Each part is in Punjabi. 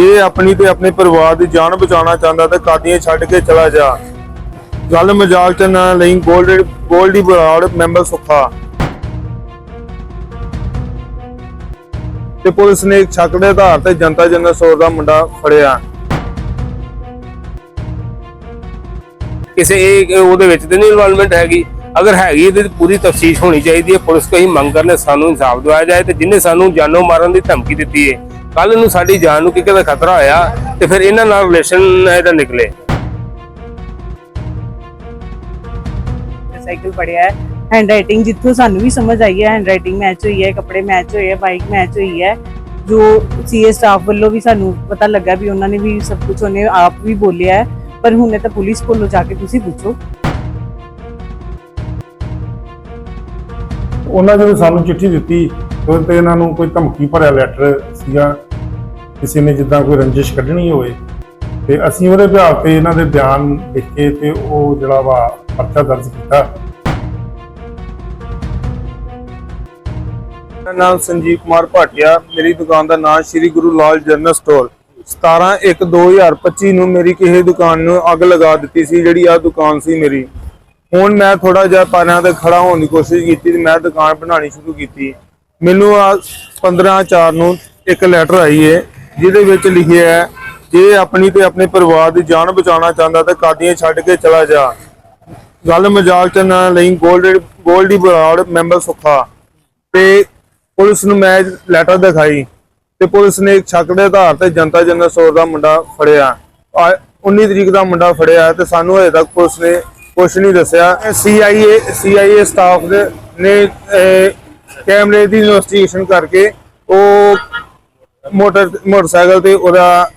ਜੇ ਆਪਣੀ ਤੇ ਆਪਣੇ ਪਰਿਵਾਰ ਦੀ ਜਾਨ ਬਚਾਉਣਾ ਚਾਹੁੰਦਾ ਤਾਂ ਕਾਦੀਆਂ ਛੱਡ ਕੇ ਚਲਾ ਜਾ। ਗੱਲ ਮਜ਼ਾਕ ਚ ਨਾ ਲਈ ਗੋਲਡ, ਗੋਲਡੀ ਬਰਾੜ ਮੈਂਬਰ ਸੁੱਖਾ। ਤੇ ਪੁਲਿਸ ਨੇ ਇੱਕ ਸ਼ੱਕ ਦੇ ਆਧਾਰ ਤੇ ਜਨਤਾ ਜਨਰਲ ਸਟੋਰ ਦਾ ਮੁੰਡਾ ਫੜਿਆ। ਕਿਸੇ ਇਹ ਉਹਦੇ ਵਿੱਚ ਤੇ ਨਹੀਂ ਇਨਵੋਲਵਮੈਂਟ ਹੈਗੀ। ਅਗਰ ਹੈਗੀ ਇਹਦੀ ਪੂਰੀ ਤਫਤੀਸ਼ ਹੋਣੀ ਚਾਹੀਦੀ ਹੈ। ਪੁਲਿਸ ਕੋਈ ਮੰਗ ਕਰਨੇ ਸਾਨੂੰ ਇਨਸਾਫ ਦਿਵਾਇਆ ਜਾਏ ਤੇ ਜਿਨੇ ਸਾਨੂੰ ਜਾਨੋਂ ਮਾਰਨ ਦੀ ਧਮਕੀ ਦਿੱਤੀ ਹੈ। ਕੱਲ ਨੂੰ ਸਾਡੀ ਜਾਨ ਨੂੰ ਕਿਤੇ ਦਾ ਖਤਰਾ ਹੋਇਆ ਤੇ ਫਿਰ ਇਹਨਾਂ ਨਾਲ ਰਿਲੇਸ਼ਨ ਇਹਦਾ ਨਿਕਲੇ। ਸਾਈਕਲ ਪੜਿਆ ਹੈ। ਹੈਂਡ ਰਾਈਟਿੰਗ ਜਿੱਥੋਂ ਸਾਨੂੰ ਵੀ ਸਮਝ ਆਈ ਹੈ ਹੈਂਡ ਰਾਈਟਿੰਗ ਮੈਚ ਹੋਈ ਹੈ ਕੱਪੜੇ ਮੈਚ ਹੋਏ ਹੈ ਬਾਈਕ ਮੈਚ ਹੋਈ ਹੈ। ਜੋ ਸੀਏ ਸਟਾਫ ਵੱਲੋਂ ਵੀ ਸਾਨੂੰ ਪਤਾ ਲੱਗਾ ਵੀ ਉਹਨਾਂ ਨੇ ਵੀ ਸਭ ਕੁਝ ਉਹਨੇ ਆਪ ਵੀ ਬੋਲਿਆ ਹੈ ਪਰ ਹੁਣੇ ਤਾਂ ਪੁਲਿਸ ਕੋਲੋਂ ਜਾ ਕੇ ਤੁਸੀਂ ਪੁੱਛੋ। ਉਹਨਾਂ ਜਦੋਂ ਸਾਨੂੰ ਚਿੱਠੀ ਦਿੱਤੀ ਉਹਦੇ ਤੇ ਇਹਨਾਂ ਨੂੰ ਕੋਈ ਧਮਕੀ ਭਰਿਆ ਲੈਟਰ ਸੀਗਾ, ਕਿਸੇ ਨੇ ਜਿੱਦਾਂ ਕੋਈ ਰੰਜਿਸ਼ ਕੱਢਣੀ ਹੋਵੇ, ਤੇ ਅਸੀਂ ਉਹਦੇ ਬਿਹਾਰ ਤੇ ਇਹਨਾਂ ਦੇ ਬਿਆਨ ਲਿਖ ਕੇ ਤੇ ਉਹ ਜਿਹੜਾ ਵਾ ਪਰਚਾ ਦਰਜ ਕੀਤਾ। ਮੇਰਾ ਨਾਮ ਸੰਜੀਵ ਕੁਮਾਰ ਭਾਟਿਆ, ਮੇਰੀ ਦੁਕਾਨ ਦਾ ਨਾਮ ਸ਼੍ਰੀ ਗੁਰੂ ਲਾਲ ਜਨਰਲ ਸਟੋਰ। 17/1/2025 ਨੂੰ ਮੇਰੀ ਕਿਸੇ ਦੁਕਾਨ ਨੂੰ ਅੱਗ ਲਗਾ ਦਿੱਤੀ ਸੀ, ਜਿਹੜੀ ਆ ਦੁਕਾਨ ਸੀ ਮੇਰੀ। ਹੁਣ ਮੈਂ ਥੋੜਾ ਜਿਹਾ ਪਾਰਿਆਂ ਤੇ ਖੜਾ ਹੋਣ ਦੀ ਕੋਸ਼ਿਸ਼ ਕੀਤੀ ਤੇ ਮੈਂ ਦੁਕਾਨ ਬਣਾਉਣੀ ਸ਼ੁਰੂ ਕੀਤੀ। ਮੈਨੂੰ ਆ 15/4 ਨੂੰ ਇੱਕ ਲੈਟਰ ਆਈ ਹੈ ਜਿਹਦੇ ਵਿੱਚ ਲਿਖਿਆ ਹੈ, ਜੇ ਆਪਣੀ ਤੇ ਆਪਣੇ ਪਰਿਵਾਰ ਦੀ ਜਾਨ ਬਚਾਉਣਾ ਚਾਹੁੰਦਾ ਤਾਂ ਕਾਦੀਆਂ ਛੱਡ ਕੇ ਚਲਾ ਜਾ। ਗੱਲ ਮਜ਼ਾਕ ਚ ਨਾ ਲਈ ਗੋਲਡ ਗੋਲਡੀ ਬਰਾੜ ਮੈਂਬਰ ਸੁੱਖਾ। ਤੇ ਪੁਲਿਸ ਨੂੰ ਮੈਂ ਲੈਟਰ ਦਿਖਾਈ, ਤੇ ਪੁਲਿਸ ਨੇ ਇੱਕ ਸ਼ੱਕ ਦੇ ਆਧਾਰ ਤੇ ਜਨਤਾ ਜਨਰਲ ਸਟੋਰ ਦਾ ਮੁੰਡਾ ਫੜਿਆ। ਆ 19 ਤਰੀਕ ਦਾ ਮੁੰਡਾ ਫੜਿਆ ਤੇ ਸਾਨੂੰ ਹਜੇ ਤੱਕ ਪੁਲਿਸ ਨੇ ਕੁਝ ਨਹੀਂ ਦੱਸਿਆ। ਸੀਆਈਏ ਸੀਆਈਏ ਸਟਾਫ ਦੇ ਨੇ ਕੈਮਰੇ ਦੀ ਇਨਵੈਸਟੀਗੇਸ਼ਨ ਕਰਕੇ ਉਹ ਮੋਟਰ ਮੋਟਰਸਾਈਕਲ ਤੇ ਉਹਦਾ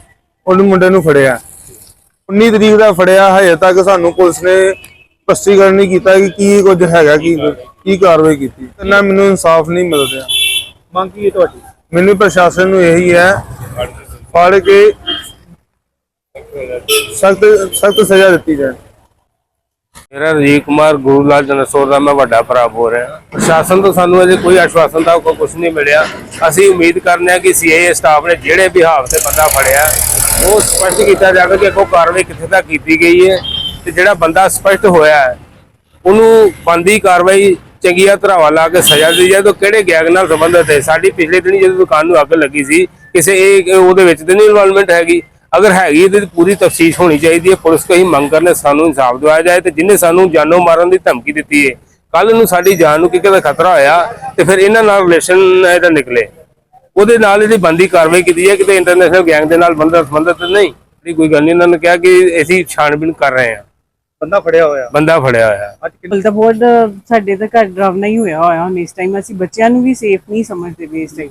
ਉਹਨੂੰ ਮੁੰਡੇ ਨੂੰ ਫੜਿਆ। 19 ਤਰੀਕ ਦਾ ਫੜਿਆ ਹਜੇ ਤੱਕ ਸਾਨੂੰ ਪੁਲਿਸ ਨੇ ਸਪਸ਼ਟੀਕਰਨ ਨਹੀਂ ਕੀਤਾ ਕਿ ਕੀ ਕੁਝ ਹੈਗਾ ਕੀ ਕੀ ਕਾਰਵਾਈ ਕੀਤੀ। ਨਾ ਮੈਨੂੰ ਇਨਸਾਫ ਨਹੀਂ ਮਿਲ ਰਿਹਾ। ਮੰਗ ਕੀ ਹੈ ਤੁਹਾਡੀ? ਮੈਨੂੰ ਪ੍ਰਸ਼ਾਸਨ ਨੂੰ ਇਹੀ ਹੈ ਫੜ ਕੇ ਸਖਤ ਸਖਤ ਸਜ਼ਾ ਦਿੱਤੀ ਜਾਏ। ਮੇਰਾ ਰਜੀਵ ਕੁਮਾਰ, ਗੁਰੂ ਲਾਲ ਜਨਸੋਰ ਦਾ ਮੈਂ ਵੱਡਾ ਭਰਾ ਬੋਲ ਰਿਹਾ। ਪ੍ਰਸ਼ਾਸਨ ਤੋਂ ਸਾਨੂੰ ਅਜੇ ਕੋਈ ਆਸ਼ਵਾਸਨ ਦਾ ਕੋਈ ਕੁਝ ਨਹੀਂ ਮਿਲਿਆ। ਅਸੀਂ ਉਮੀਦ ਕਰਨੇ ਆ ਕਿ ਸੀਆਈਏ ਸਟਾਫ ਨੇ ਜਿਹੜੇ ਵਿਭਾਗ ਤੇ ਬੰਦਾ ਫੜਿਆ, ਉਹ ਸਪਸ਼ਟ ਕੀਤਾ ਜਾਵੇ ਕਿ ਕੋਈ ਕਾਰਵਾਈ ਕਿੱਥੇ ਤੱਕ ਕੀਤੀ ਗਈ ਹੈ ਤੇ ਜਿਹੜਾ ਬੰਦਾ ਸਪਸ਼ਟ ਹੋਇਆ ਹੈ, ਉਹਨੂੰ ਬੰਦੀ ਕਾਰਵਾਈ ਚੰਗੀਆਂ ਧਰਾਵਾਂ ਲਾ ਕੇ ਸਜ਼ਾ ਦਿੱਤੀ ਜਾਏ ਤਾਂ ਕਿਹੜੇ ਗੈਂਗ ਨਾਲ ਸੰਬੰਧਿਤ ਹੈ? ਸਾਡੀ ਪਿਛਲੇ ਦਿਨੀ ਜਦੋਂ ਦੁਕਾਨ ਨੂੰ ਅੱਗ ਲੱਗੀ ਸੀ, ਕਿਸੇ ਇਹ ਉਹਦੇ ਵਿੱਚ ਤੇ ਨਹੀਂ ਇਨਵੋਲਵਮੈਂਟ ਹੈਗੀ। ਅਗਰ ਹੈਗੀ ਇਹਦੀ ਪੂਰੀ ਤਫਤੀਸ਼ ਹੋਣੀ ਚਾਹੀਦੀ ਹੈ। ਪੁਲਿਸ ਕੋਈ ਮੰਗ ਕਰਨੇ ਸਾਨੂੰ ਇਨਸਾਫ ਦਿਵਾਇਆ ਜਾਏ ਤੇ ਜਿਨੇ ਸਾਨੂੰ ਜਾਨੋਂ ਮਾਰਨ ਦੀ ਧਮਕੀ ਦਿੱਤੀ ਹੈ ਕੱਲ ਨੂੰ ਸਾਡੀ ਜਾਨ ਨੂੰ ਕਿਤੇ ਦਾ ਖਤਰਾ ਹੋਇਆ ਤੇ ਫਿਰ ਇਹਨਾਂ ਨਾਲ ਰਿਲੇਸ਼ਨ ਇਹਦਾ ਨਿਕਲੇ। ਉਹਦੇ ਨਾਲ ਇਹਦੀ ਬੰਦੀ ਕਾਰਵਾਈ ਕੀਤੀ ਹੈ ਕਿਤੇ ਇੰਟਰਨੈਸ਼ਨਲ ਗੈਂਗ ਦੇ ਨਾਲ ਬੰਦਾ ਸੰਬੰਧਿਤ ਨਹੀਂ। ਕੋਈ ਗੱਲ ਨਹੀਂ ਇਹਨਾਂ ਨੇ ਕਿਹਾ ਕਿ ਅਸੀਂ ਛਾਣਬੀਨ ਕਰ ਰਹੇ ਹਾਂ। ਬੰਦਾ ਫੜਿਆ ਹੋਇਆ। ਬੰਦਾ ਫੜਿਆ ਹੋਇਆ। ਅੱਜ ਤਾਂ ਬਹੁਤ ਸਾਡੇ ਤਾਂ ਘਰ ਡਰਾਵਨਾ ਹੀ ਹੋਇਆ ਹੋਇਆ ਹੁਣ ਇਸ ਟਾਈਮ ਅਸੀਂ ਬੱਚਿਆਂ ਨੂੰ ਵੀ ਸੇਫ ਨਹੀਂ ਸਮਝਦੇ ਵੀ ਇਸ ਟਾਈਮ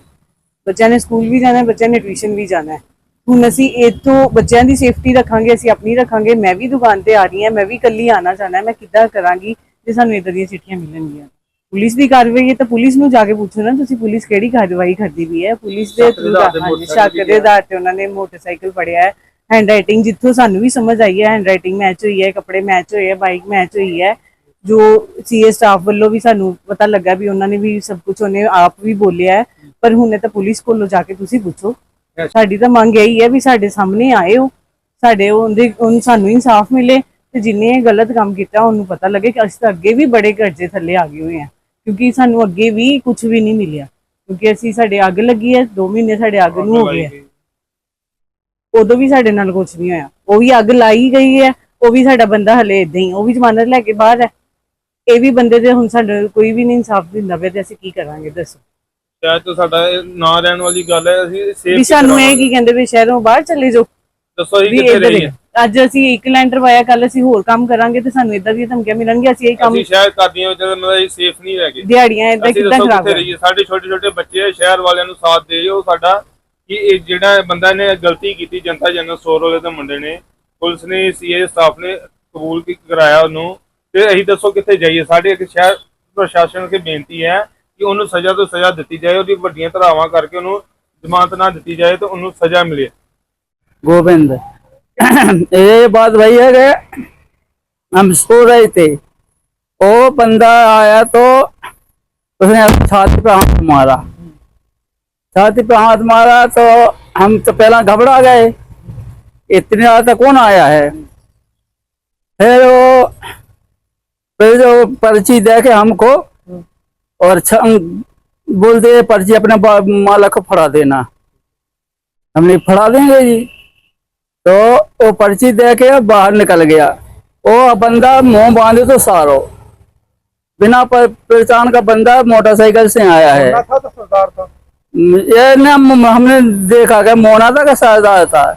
ਬੱਚਿਆਂ ਨੇ ਸਕੂਲ ਵੀ ਜਾਣਾ ਹੈ ਬੱਚਿਆਂ ਨੇ ਟਿਊਸ਼ਨ ਵੀ ਜਾਣਾ। ਹੈ ਹੁਣ ਅਸੀਂ ਇੱਥੋਂ ਬੱਚਿਆਂ ਦੀ ਸੇਫਟੀ ਰੱਖਾਂਗੇ ਅਸੀਂ ਆਪਣੀ ਰੱਖਾਂਗੇ ਮੈਂ ਵੀ ਦੁਕਾਨ ਤੇ ਆ ਰਹੀ ਹਾਂ ਮੈਂ ਵੀ ਇਕੱਲੀ ਆਣਾ ਚਾਹਨਾ ਹੈ ਮੈਂ ਕਿੱਦਾਂ ਕਰਾਂਗੀ ਜੇ ਸਾਨੂੰ ਇਦਾਂ ਦੀਆਂ ਚਿੱਠੀਆਂ ਮਿਲਣਗੀਆਂ। ਪੁਲਿਸ ਦੀ ਕਾਰਵਾਈ ਹੈ ਤਾਂ ਪੁਲਿਸ ਨੂੰ ਜਾ ਕੇ ਪੁੱਛੋ ਨਾ ਤੁਸੀਂ ਪੁਲਿਸ ਕਿਹੜੀ ਕਾਰਵਾਈ ਕਰਦੀ ਵੀ ਹੈ? ਪੁਲਿਸ ਦੇ ਤੇ ਹਾਂਜੀ, ਸ਼ੱਕ ਦੇ ਆਧਾਰ ਤੇ ਉਹਨਾਂ ਨੇ ਮੋਟਰਸਾਈਕਲ ਫੜਿਆ ਹੈ। ਹੈਂਡ ਰਾਈਟਿੰਗ ਜਿੱਥੋਂ ਸਾਨੂੰ ਵੀ ਸਮਝ ਆਈ ਹੈ ਹੈਂਡ ਰਾਈਟਿੰਗ ਮੈਚ ਹੋਈ ਹੈ ਕੱਪੜੇ ਮੈਚ ਹੋਏ ਹੈ ਬਾਈਕ ਮੈਚ ਹੋਈ ਹੈ। ਜੋ ਸੀਏ ਸਟਾਫ ਵੱਲੋਂ ਵੀ ਸਾਨੂੰ ਪਤਾ ਲੱਗਾ ਵੀ ਉਹਨਾਂ ਨੇ ਵੀ ਸਭ ਕੁਝ ਉਹਨੇ ਆਪ ਵੀ ਬੋਲਿਆ ਹੈ। ਪਰ ਹੁਣੇ ਤਾਂ ਪੁਲਿਸ ਕੋਲੋਂ ਜਾ ਕੇ ਤੁਸੀਂ ਪੁੱਛੋ। ਸਾਡੀ ਤਾਂ ਮੰਗ ਇਹੀ ਹੈ ਵੀ ਸਾਡੇ ਸਾਹਮਣੇ ਆਏ ਹੋ ਸਾਡੇ ਉਹਦੇ, ਉਹਨੂੰ ਸਾਨੂੰ ਇਨਸਾਫ ਮਿਲੇ ਤੇ ਜਿਨੇ ਗਲਤ ਕੰਮ ਕੀਤਾ ਉਹਨੂੰ ਪਤਾ ਲੱਗੇ ਕਿ ਅਸੀਂ ਤਾਂ ਅੱਗੇ ਵੀ ਬੜੇ ਕਰਜ਼ੇ ਥੱਲੇ ਆ ਗਏ ਹੋਏ ਹਾਂ, ਕਿਉਂਕਿ ਸਾਨੂੰ ਅੱਗੇ ਵੀ ਕੁਝ ਵੀ ਨਹੀਂ ਮਿਲਿਆ, ਕਿਉਂਕਿ ਅਸੀਂ ਸਾਡੇ ਅੱਗ ਲੱਗੀ ਹੈ 2 ਮਹੀਨੇ ਸਾਡੇ ਅੱਗ ਨੂੰ ਹੋ ਗਏ ਹੈ ਉਦੋਂ ਵੀ ਸਾਡੇ ਨਾਲ ਕੁਝ ਨਹੀਂ ਹੋਇਆ, ਉਹ ਵੀ ਅੱਗ ਲਾਈ ਗਈ ਹੈ, ਉਹ ਵੀ ਸਾਡਾ ਬੰਦਾ ਹਲੇ ਇਦਾਂ ਹੀ, ਉਹ ਵੀ ਜ਼ਮਾਨਤ ਲੈ ਕੇ ਬਾਹਰ ਹੈ। ਇਹ ਵੀ ਬੰਦੇ ਦੇ ਹੁਣ ਸਾਡੇ ਕੋਈ ਵੀ ਨਹੀਂ ਇਨਸਾਫ ਦਿੰਦਾ ਪਿਆ ਤੇ ਅਸੀਂ ਕੀ ਕਰਾਂਗੇ, ਦੱਸੋ। ਤਾਂ ਸਾਡਾ ਇਹ ਨਾ ਰਹਿਣ ਵਾਲੀ ਗੱਲ ਹੈ ਅਸੀਂ ਸੇਫ ਵੀ ਸਾਨੂੰ ਇਹ ਕੀ ਕਹਿੰਦੇ ਵੀ ਸ਼ਹਿਰੋਂ ਬਾਹਰ ਚਲੇ ਜਾਓ? ਦੱਸੋ ਜੀ ਕਿੱਥੇ ਇੱਧਰ ਰਹੀਏ? ਅੱਜ ਅਸੀਂ ਇੱਕ ਲੈਂਟਰ ਵਾਇਆ ਕੱਲ ਅਸੀਂ ਹੋਰ ਕੰਮ ਕਰਾਂਗੇ ਤੇ ਸਾਨੂੰ ਇਦਾਂ ਦੀਆਂ ਧਮਕੀਆਂ ਮਿਲਣਗੀਆਂ ਅਸੀਂ ਇਹ ਕੰਮ ਅਸੀਂ ਸ਼ਾਇਦ ਕਰਦੀਆਂ ਵਿੱਚ ਮਤਲਬ ਸੇਫ ਨਹੀਂ ਰਹਿ ਗਏ। ਦਿਹਾੜੀਆਂ ਇਦਾਂ ਕਿੱਦਾਂ ਖਰਾਬ ਕਿੱਥੇ ਰਹੀਏ? ਸਾਡੇ ਛੋਟੇ ਛੋਟੇ ਬੱਚੇ ਸ਼ਹਿਰ ਵਾਲਿਆਂ ਨੂੰ ਸਾਥ ਦੇ ਉਹ ਸਾਡਾ ਕਿ ਇਹ ਜਿਹੜਾ ਬੰਦਾ ਨੇ ਗਲਤੀ ਕੀਤੀ ਜਨਤਾ ਜਨਰਲ ਸਟੋਰ ਵਾਲੇ ਦੇ ਮੁੰਡੇ ਨੇ ਪੁਲਿਸ ਨੇ ਸੀਏ ਸਟਾਫ ਨੇ ਕਬੂਲ ਕੀ ਕਰਾਇਆ ਉਹਨੂੰ ਤੇ ਅਸੀਂ ਦੱਸੋ ਕਿੱਥੇ ਜਾਈਏ? ਸਾਡੇ ਇੱਕ ਸ਼ਹਿਰ ਪ੍ਰਸ਼ਾਸਨ ਅੱਗੇ ਬੇਨਤੀ ਹੈ ਕਿ ਉਹਨੂੰ ਸਜ਼ਾ ਤੋਂ ਸਜ਼ਾ ਦਿੱਤੀ ਜਾਏ ਉਹਦੀ ਵੱਡੀਆਂ ਧਰਾਵਾਂ ਕਰਕੇ ਉਹਨੂੰ ਜ਼ਮਾਨਤ ਨਾ ਦਿੱਤੀ ਜਾਏ ਤੇ ਉਹਨੂੰ ਸਜ਼ਾ ਮਿਲੇ गोविंद ये बात वही है कि हम सो रहे थे वो बंदा आया तो उसने छाती पे हाथ मारा छाती पे हाथ मारा तो हम तो पहला घबरा गए इतने रात तक कौन आया है फिर वो फिर जो पर्ची दे के हमको और छ- बोलते हैं, पर्ची अपने मालक को फड़ा देना। हमने फड़ा देंगे जी। तो वो पर्ची दे के बाहर निकल गया। वो बंदा मुँह बांधे तो सारो। बिना पहचान का बंदा मोटरसाइकिल से आया है। था तो सरदार था। ये ना हमने देखा क्या मोना था का सरदार था।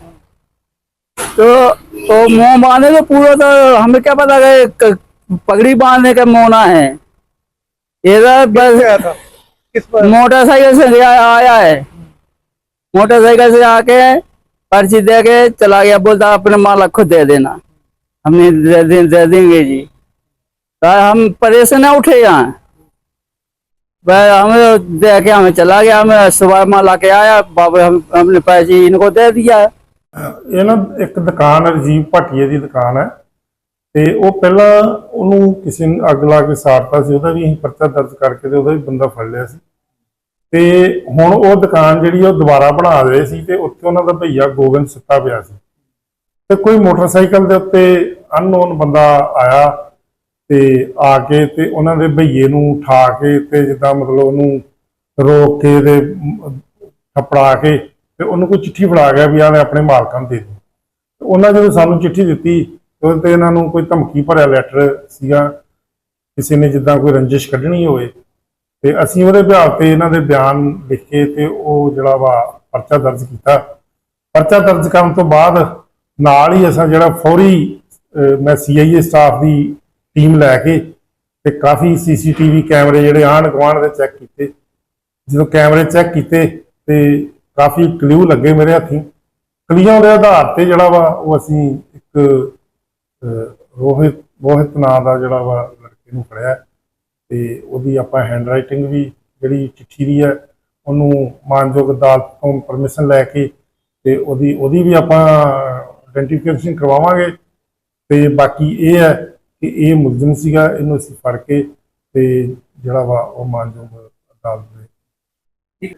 तो तो मुँह बांधे तो पूरा तो हमें क्या पता क- पगड़ी बांधने का मोना है। इधर बस मोटरसाइकिल से आया है मोटरसाइकिल से आके पर्ची दे के चला गया बोलता अपने माल खुद दे देना हमने दे, दे, दे देंगे जी हम परेशान उठे यहाँ हमें दे के हमें चला गया हमें सुबह माल लाके आया बाबा हम हमने पैसे इनको दे दिया ये ना एक दुकान है राजीव भाटिया की दुकान है ਤੇ ਉਹ ਪਹਿਲਾਂ ਉਹਨੂੰ ਕਿਸੇ ਨੇ ਅੱਗ ਲਾ ਕੇ ਸਾੜਤਾ ਸੀ, ਉਹਦਾ ਵੀ ਅਸੀਂ ਪਰਚਾ ਦਰਜ ਕਰਕੇ ਤੇ ਉਹਦਾ ਵੀ ਬੰਦਾ ਫੜ ਲਿਆ ਸੀ। ਤੇ ਹੁਣ ਉਹ ਦੁਕਾਨ ਜਿਹੜੀ ਉਹ ਦੁਬਾਰਾ ਬਣਾ ਰਹੇ ਸੀ ਤੇ ਉੱਥੇ ਉਹਨਾਂ ਦਾ ਭਈਆ ਗੋਬਿੰਦ ਸੁੱਤਾ ਪਿਆ ਸੀ। ਤੇ ਕੋਈ ਮੋਟਰਸਾਈਕਲ ਦੇ ਉੱਤੇ ਅਨਨੋਨ ਬੰਦਾ ਆਇਆ ਤੇ ਆ ਕੇ ਤੇ ਉਹਨਾਂ ਦੇ ਭਈਏ ਨੂੰ ਠਾ ਕੇ ਤੇ ਜਿੱਦਾਂ ਮਤਲਬ ਉਹਨੂੰ ਰੋਕ ਕੇ ਤੇ ਮ- ਥਪੜਾ ਕੇ ਤੇ ਉਹਨੂੰ ਕੋਈ ਚਿੱਠੀ ਫੜਾ ਗਿਆ ਵੀ ਆਹ ਆਪਣੇ ਮਾਲਕਾਂ ਨੂੰ ਦੇ ਦੇ। ਉਹਨਾਂ ਜਦੋਂ ਸਾਨੂੰ ਚਿੱਠੀ ਦਿੱਤੀ ਉਹਦੇ ਤੇ ਇਹਨਾਂ ਨੂੰ ਕੋਈ ਧਮਕੀ ਭਰਿਆ ਲੈਟਰ ਸੀਗਾ ਕਿਸੇ ਨੇ ਜਿੱਦਾਂ ਕੋਈ ਰੰਜਿਸ਼ ਕੱਢਣੀ ਹੋਵੇ। ਤੇ ਅਸੀਂ ਉਹਦੇ ਬਿਹਾਰ ਤੇ ਇਹਨਾਂ ਦੇ ਬਿਆਨ ਲਿਖ ਕੇ ਤੇ ਉਹ ਜਿਹੜਾ ਵਾ ਪਰਚਾ ਦਰਜ ਕੀਤਾ। ਪਰਚਾ ਦਰਜ ਕਰਨ ਤੋਂ ਬਾਅਦ ਨਾਲ ਹੀ ਅਸਾਂ ਜਿਹੜਾ ਫੌਰੀ ਅਹ, ਮੈਂ ਸੀਆਈਏ ਸਟਾਫ ਦੀ ਟੀਮ ਲੈ ਕੇ ਤੇ ਕਾਫੀ ਸੀਸੀਟੀਵੀ ਕੈਮਰੇ ਜਿਹੜੇ ਆਣ ਗੁਆਂਢ ਦੇ ਚੈੱਕ ਕੀਤੇ। ਜਦੋਂ ਕੈਮਰੇ ਚੈੱਕ ਕੀਤੇ ਤੇ ਕਾਫੀ ਕਲੂ ਲੱਗੇ ਮੇਰੇ ਹੱਥੀਂ। ਕਲੀਆਂ ਦੇ ਆਧਾਰ ਤੇ ਜਿਹੜਾ ਵਾ ਉਹ ਅਸੀਂ ਇੱਕ ਰੋਹਿਤ ਰੋਹਿਤ ਨਾਂ ਦਾ ਜਿਹੜਾ ਵਾ ਲੜਕੇ ਨੂੰ ਫੜਿਆ ਤੇ ਉਹਦੀ ਆਪਾਂ ਹੈਂਡ ਰਾਈਟਿੰਗ ਵੀ ਜਿਹੜੀ ਚਿੱਠੀ ਦੀ ਹੈ, ਉਹਨੂੰ ਮਾਨਯੋਗ ਅਦਾਲਤ ਤੋਂ ਪਰਮਿਸ਼ਨ ਲੈ ਕੇ ਤੇ ਉਹਦੀ ਉਹਦੀ ਵੀ ਆਪਾਂ ਆਇਡੈਂਟੀਫਿਕੇਸ਼ਨ ਕਰਵਾਵਾਂਗੇ ਤੇ ਬਾਕੀ ਇਹ ਹੈ ਕਿ ਇਹ ਮੁਲਜ਼ਮ ਸੀਗਾ, ਇਹਨੂੰ ਅਸੀਂ ਫੜ ਕੇ ਤੇ ਜਿਹੜਾ ਵਾ ਉਹ ਮਾਨਯੋਗ ਅਦਾਲਤ ਦੇ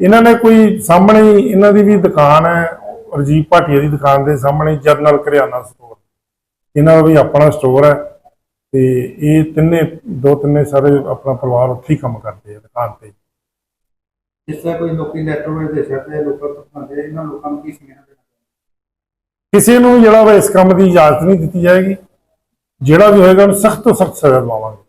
ਇਹਨਾਂ ਨੇ ਕੋਈ ਸਾਹਮਣੇ ਇਹਨਾਂ ਦੀ ਵੀ ਦੁਕਾਨ ਹੈ ਰਜੀਵ ਭਾਟੀਆ ਦੀ ਦੁਕਾਨ ਦੇ ਸਾਹਮਣੇ ਜਰਨਲ ਕਰਿਆਨਾ ਸਟੋਰ ਇਹਨਾਂ ਦਾ ਵੀ ਆਪਣਾ ਸਟੋਰ ਹੈ ਤੇ ਇਹ ਤਿੰਨੇ ਦੋ ਤਿੰਨੇ ਸਾਰੇ ਆਪਣਾ ਪਰਿਵਾਰ ਉੱਥੇ ਹੀ ਕੰਮ ਕਰਦੇ ਆ ਦੁਕਾਨ ਤੇ। ਜਿਸ ਤਰ੍ਹਾਂ ਕੋਈ ਲੋਕੀ ਲੈਟਰ ਵਿੱਚ ਦੇ ਸਕਦੇ ਲੋਕਾਂ ਤੋਂ ਖਾਂਦੇ ਇਹਨਾਂ ਲੋਕਾਂ ਨੂੰ ਕੀ ਦੇਣਾ ਕਿਸੇ ਨੂੰ ਜਿਹੜਾ ਵਾ ਇਸ ਕੰਮ ਦੀ ਇਜਾਜ਼ਤ ਨਹੀਂ ਦਿੱਤੀ ਜਾਏਗੀ। ਜਿਹੜਾ ਵੀ ਹੋਏਗਾ ਉਹਨੂੰ ਸਖਤ ਤੋਂ ਸਖਤ ਸਜ਼ਾ ਦਵਾਵਾਂਗੇ।